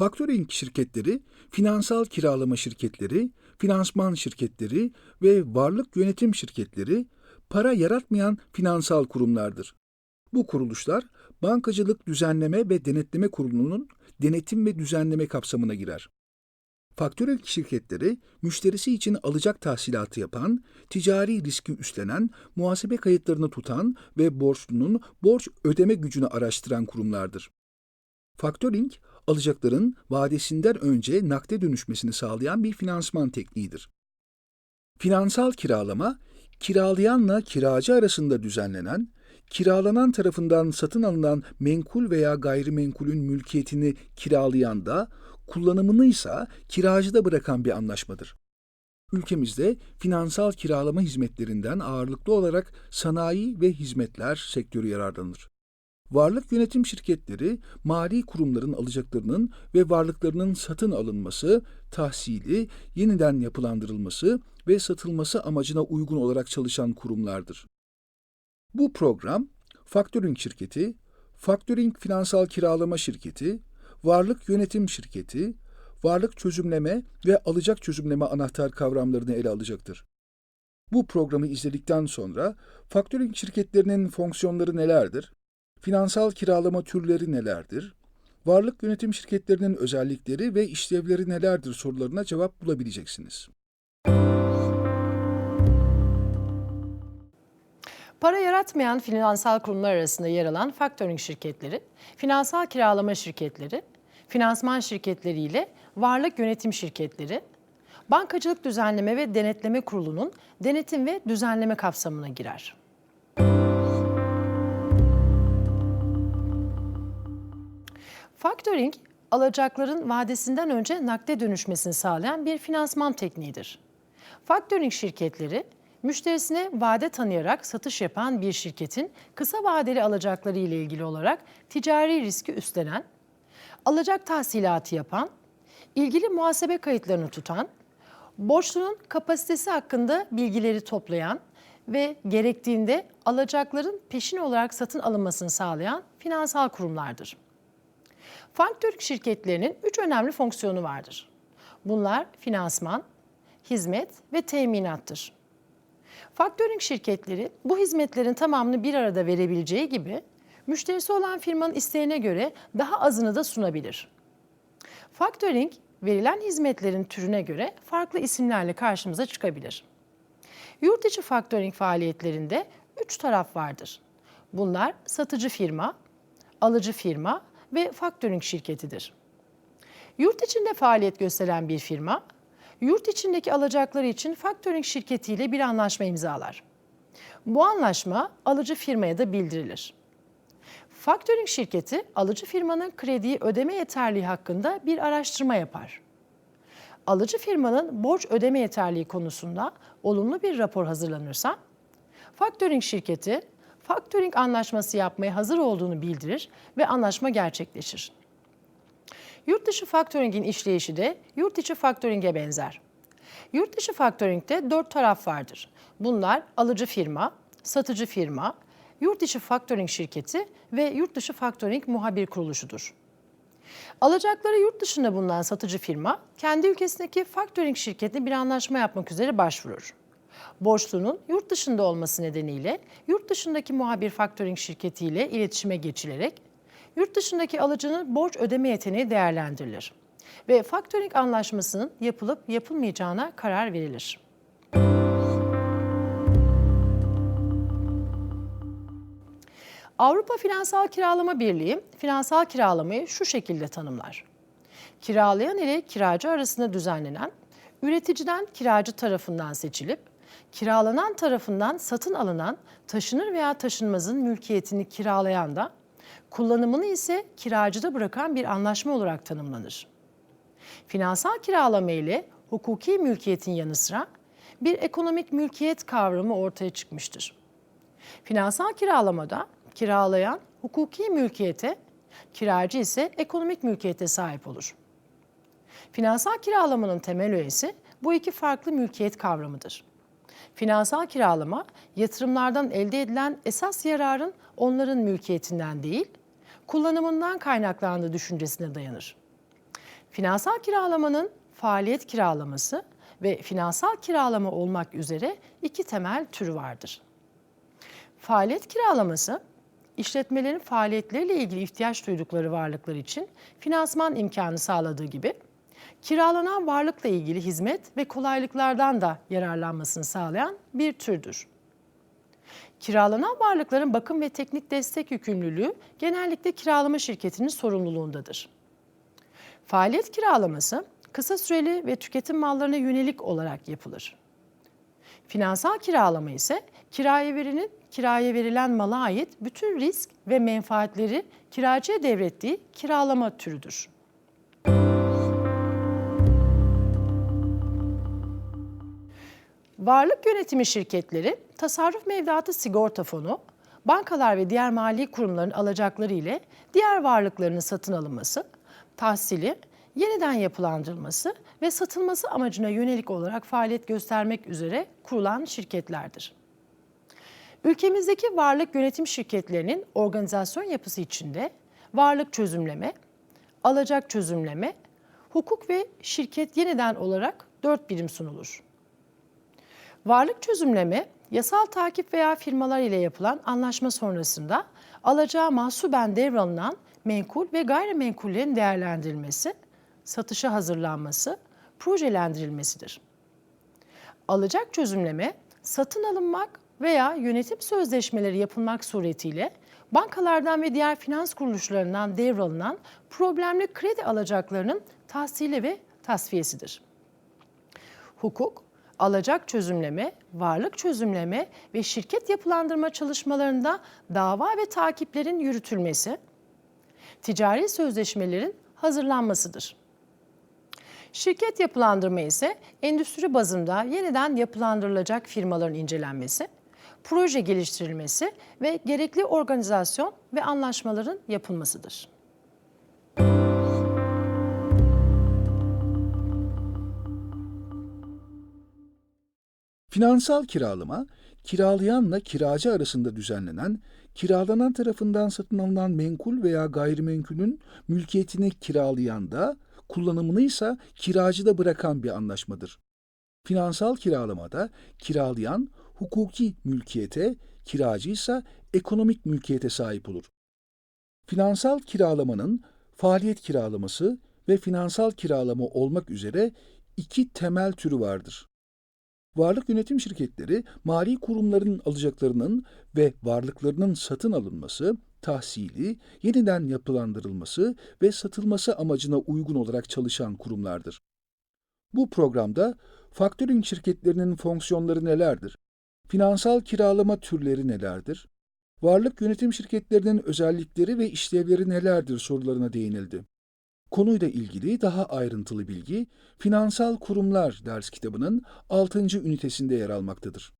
Faktöring şirketleri, finansal kiralama şirketleri, finansman şirketleri ve varlık yönetim şirketleri para yaratmayan finansal kurumlardır. Bu kuruluşlar Bankacılık Düzenleme ve Denetleme Kurulu'nun denetim ve düzenleme kapsamına girer. Faktörel şirketleri, müşterisi için alacak tahsilatı yapan, ticari riski üstlenen, muhasebe kayıtlarını tutan ve borçlunun borç ödeme gücünü araştıran kurumlardır. Faktöring, alacakların vadesinden önce nakde dönüşmesini sağlayan bir finansman tekniğidir. Finansal kiralama, kiralayanla kiracı arasında düzenlenen, kiralanan tarafından satın alınan menkul veya gayrimenkulün mülkiyetini kiralayan da, kullanımını ise kiracıda bırakan bir anlaşmadır. Ülkemizde finansal kiralama hizmetlerinden ağırlıklı olarak sanayi ve hizmetler sektörü yararlanır. Varlık yönetim şirketleri, mali kurumların alacaklarının ve varlıklarının satın alınması, tahsili, yeniden yapılandırılması ve satılması amacına uygun olarak çalışan kurumlardır. Bu program, faktöring şirketi, faktöring finansal kiralama şirketi, varlık yönetim şirketi, varlık çözümleme ve alacak çözümleme anahtar kavramlarını ele alacaktır. Bu programı izledikten sonra faktöring şirketlerinin fonksiyonları nelerdir? Finansal kiralama türleri nelerdir? Varlık yönetim şirketlerinin özellikleri ve işlevleri nelerdir sorularına cevap bulabileceksiniz. Para yaratmayan finansal kurumlar arasında yer alan faktöring şirketleri, finansal kiralama şirketleri, finansman şirketleri ile varlık yönetim şirketleri, Bankacılık Düzenleme ve Denetleme Kurulu'nun denetim ve düzenleme kapsamına girer. Faktöring, alacakların vadesinden önce nakde dönüşmesini sağlayan bir finansman tekniğidir. Faktöring şirketleri, müşterisine vade tanıyarak satış yapan bir şirketin kısa vadeli alacakları ile ilgili olarak ticari riski üstlenen, alacak tahsilatı yapan, ilgili muhasebe kayıtlarını tutan, borçlunun kapasitesi hakkında bilgileri toplayan ve gerektiğinde alacakların peşin olarak satın alınmasını sağlayan finansal kurumlardır. Faktöring şirketlerinin üç önemli fonksiyonu vardır. Bunlar finansman, hizmet ve teminattır. Faktöring şirketleri bu hizmetlerin tamamını bir arada verebileceği gibi müşterisi olan firmanın isteğine göre daha azını da sunabilir. Faktöring verilen hizmetlerin türüne göre farklı isimlerle karşımıza çıkabilir. Yurt içi faktöring faaliyetlerinde üç taraf vardır. Bunlar satıcı firma, alıcı firma ve faktöring şirketidir. Yurt içinde faaliyet gösteren bir firma, yurt içindeki alacakları için faktöring şirketiyle bir anlaşma imzalar. Bu anlaşma alıcı firmaya da bildirilir. Faktöring şirketi alıcı firmanın krediyi ödeme yeterliği hakkında bir araştırma yapar. Alıcı firmanın borç ödeme yeterliği konusunda olumlu bir rapor hazırlanırsa, faktöring şirketi faktöring anlaşması yapmaya hazır olduğunu bildirir ve anlaşma gerçekleşir. Yurt dışı faktöringin işleyişi de yurt içi faktöringe benzer. Yurt dışı faktöringde dört taraf vardır. Bunlar alıcı firma, satıcı firma, yurt içi faktöring şirketi ve yurt dışı faktöring muhabir kuruluşudur. Alacakları yurt dışında bulunan satıcı firma, kendi ülkesindeki faktöring şirketine bir anlaşma yapmak üzere başvurur. Borçlunun yurt dışında olması nedeniyle yurt dışındaki muhabir faktöring şirketiyle iletişime geçilerek yurt dışındaki alıcının borç ödeme yeteneği değerlendirilir ve faktöring anlaşmasının yapılıp yapılmayacağına karar verilir. Avrupa Finansal Kiralama Birliği finansal kiralamayı şu şekilde tanımlar. Kiralayan ile kiracı arasında düzenlenen, üreticiden kiracı tarafından seçilip kiralanan tarafından satın alınan taşınır veya taşınmazın mülkiyetini kiralayan da kullanımını ise kiracıda bırakan bir anlaşma olarak tanımlanır. Finansal kiralama ile hukuki mülkiyetin yanı sıra bir ekonomik mülkiyet kavramı ortaya çıkmıştır. Finansal kiralamada kiralayan hukuki mülkiyete, kiracı ise ekonomik mülkiyete sahip olur. Finansal kiralamanın temel öğesi bu iki farklı mülkiyet kavramıdır. Finansal kiralama, yatırımlardan elde edilen esas yararın onların mülkiyetinden değil, kullanımından kaynaklandığı düşüncesine dayanır. Finansal kiralamanın faaliyet kiralaması ve finansal kiralama olmak üzere iki temel türü vardır. Faaliyet kiralaması, işletmelerin faaliyetleriyle ilgili ihtiyaç duydukları varlıklar için finansman imkanı sağladığı gibi, kiralanan varlıkla ilgili hizmet ve kolaylıklardan da yararlanmasını sağlayan bir türdür. Kiralanan varlıkların bakım ve teknik destek yükümlülüğü genellikle kiralama şirketinin sorumluluğundadır. Faaliyet kiralaması kısa süreli ve tüketim mallarına yönelik olarak yapılır. Finansal kiralama ise kiraya verinin kiraya verilen mala ait bütün risk ve menfaatleri kiracıya devrettiği kiralama türüdür. Varlık yönetimi şirketleri tasarruf mevduatı sigorta fonu, bankalar ve diğer mali kurumların alacakları ile diğer varlıklarının satın alınması, tahsili, yeniden yapılandırılması ve satılması amacına yönelik olarak faaliyet göstermek üzere kurulan şirketlerdir. Ülkemizdeki varlık yönetim şirketlerinin organizasyon yapısı içinde varlık çözümleme, alacak çözümleme, hukuk ve şirket yeniden olarak dört birim sunulur. Varlık çözümleme, yasal takip veya firmalar ile yapılan anlaşma sonrasında alacağı mahsuben devralınan menkul ve gayrimenkullerin değerlendirilmesi, satışa hazırlanması, projelendirilmesidir. Alacak çözümleme, satın alınmak veya yönetim sözleşmeleri yapılmak suretiyle bankalardan ve diğer finans kuruluşlarından devralınan problemli kredi alacaklarının tahsili ve tasfiyesidir. Hukuk, alacak çözümleme, varlık çözümleme ve şirket yapılandırma çalışmalarında dava ve takiplerin yürütülmesi, ticari sözleşmelerin hazırlanmasıdır. Şirket yapılandırma ise endüstri bazında yeniden yapılandırılacak firmaların incelenmesi, proje geliştirilmesi ve gerekli organizasyon ve anlaşmaların yapılmasıdır. Finansal kiralama, kiralayanla kiracı arasında düzenlenen, kiralanan tarafından satın alınan menkul veya gayrimenkulün mülkiyetini kiralayan da, kullanımını ise kiracıda bırakan bir anlaşmadır. Finansal kiralamada kiralayan hukuki mülkiyete, kiracı ise ekonomik mülkiyete sahip olur. Finansal kiralamanın faaliyet kiralaması ve finansal kiralama olmak üzere iki temel türü vardır. Varlık yönetim şirketleri, mali kurumların alacaklarının ve varlıklarının satın alınması, tahsili, yeniden yapılandırılması ve satılması amacına uygun olarak çalışan kurumlardır. Bu programda faktöring şirketlerinin fonksiyonları nelerdir? Finansal kiralama türleri nelerdir? Varlık yönetim şirketlerinin özellikleri ve işlevleri nelerdir sorularına değinildi. Konuyla ilgili daha ayrıntılı bilgi Finansal Kurumlar ders kitabının 6. ünitesinde yer almaktadır.